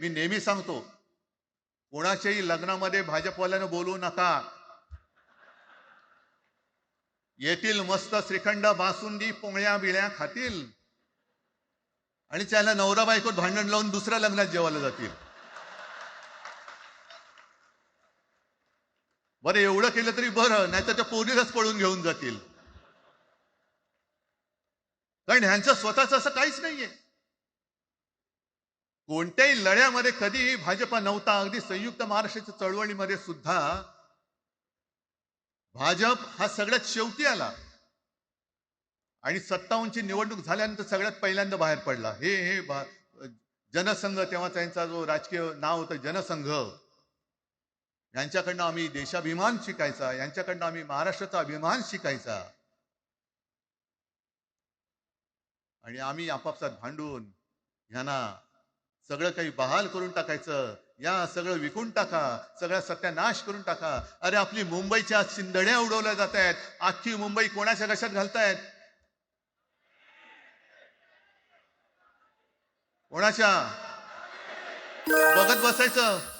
मी नेहमी सांगतो कोणाच्याही लग्नामध्ये भाजपवाल्यानं बोलू नका. येतील मस्त श्रीखंड बासुंदी पोंगळ्या बिळ्या खातील. आणि त्याला नवरा बायकोत भांडण लावून दुसऱ्या लग्नात जेवायला जातील. बरं एवढं केलं तरी बरं नाही तर त्या पळून घेऊन जातील. कारण ह्यांचं स्वतःच असं काहीच नाहीये. कोणत्याही लढ्यामध्ये कधीही भाजपा नव्हता. अगदी संयुक्त महाराष्ट्राच्या चळवळीमध्ये सुद्धा भाजप हा सगळ्यात शेवटी आला. आणि सत्तावन्नची निवडणूक झाल्यानंतर सगळ्यात पहिल्यांदा बाहेर पडला. हे हे जनसंघ तेव्हा त्यांचा जो राजकीय नाव होतं जनसंघ यांच्याकडनं आम्ही देशाभिमान शिकायचा यांच्याकडनं आम्ही महाराष्ट्राचा अभिमान शिकायचा आणि आम्ही आपापसात भांडून यांना सगळं काही बहाल करून टाकायचं या सगळं विकून टाका सगळा सत्यानाश करून टाका. अरे आपली मुंबईच्या शिंदड्या उडवल्या जात आहेत अख्खी मुंबई कोणाच्या कशात घालतायत? कोणाच्या? बघत बसायचं.